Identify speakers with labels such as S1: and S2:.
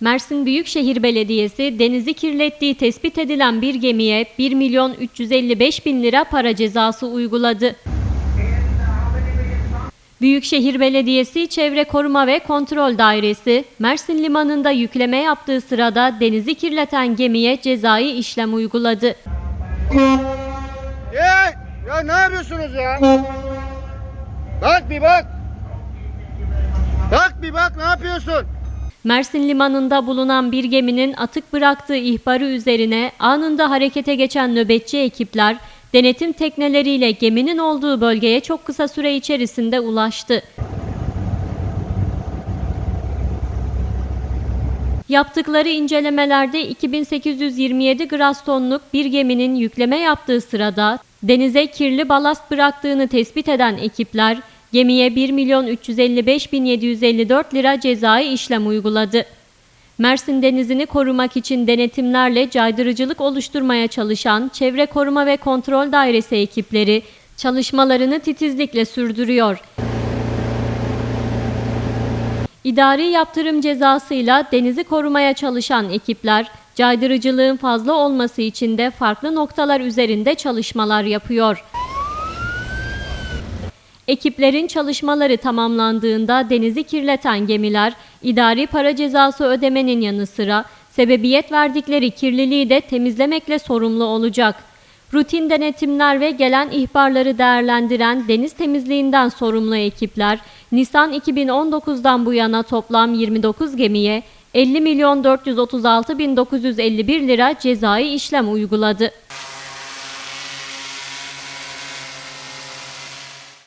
S1: Mersin Büyükşehir Belediyesi denizi kirlettiği tespit edilen bir gemiye 1 milyon 355 bin lira para cezası uyguladı. Büyükşehir Belediyesi Çevre Koruma ve Kontrol Dairesi, Mersin Limanı'nda yükleme yaptığı sırada denizi kirleten gemiye cezai işlem uyguladı.
S2: Ya, ya ne yapıyorsunuz ya? Bak bir bak. Bak bir bak ne yapıyorsun?
S1: Mersin Limanı'nda bulunan bir geminin atık bıraktığı ihbarı üzerine anında harekete geçen nöbetçi ekipler, denetim tekneleriyle geminin olduğu bölgeye çok kısa süre içerisinde ulaştı. Yaptıkları incelemelerde 2827 gras tonluk bir geminin yükleme yaptığı sırada denize kirli balast bıraktığını tespit eden ekipler gemiye 1 milyon 355 bin 754 lira cezai işlem uyguladı. Mersin Denizi'ni korumak için denetimlerle caydırıcılık oluşturmaya çalışan Çevre Koruma ve Kontrol Dairesi ekipleri çalışmalarını titizlikle sürdürüyor. İdari yaptırım cezasıyla denizi korumaya çalışan ekipler, caydırıcılığın fazla olması için de farklı noktalar üzerinde çalışmalar yapıyor. Ekiplerin çalışmaları tamamlandığında denizi kirleten gemiler, idari para cezası ödemenin yanı sıra sebebiyet verdikleri kirliliği de temizlemekle sorumlu olacak. Rutin denetimler ve gelen ihbarları değerlendiren deniz temizliğinden sorumlu ekipler, Nisan 2019'dan bu yana toplam 29 gemiye 50 milyon 436 bin 951 lira cezai işlem uyguladı.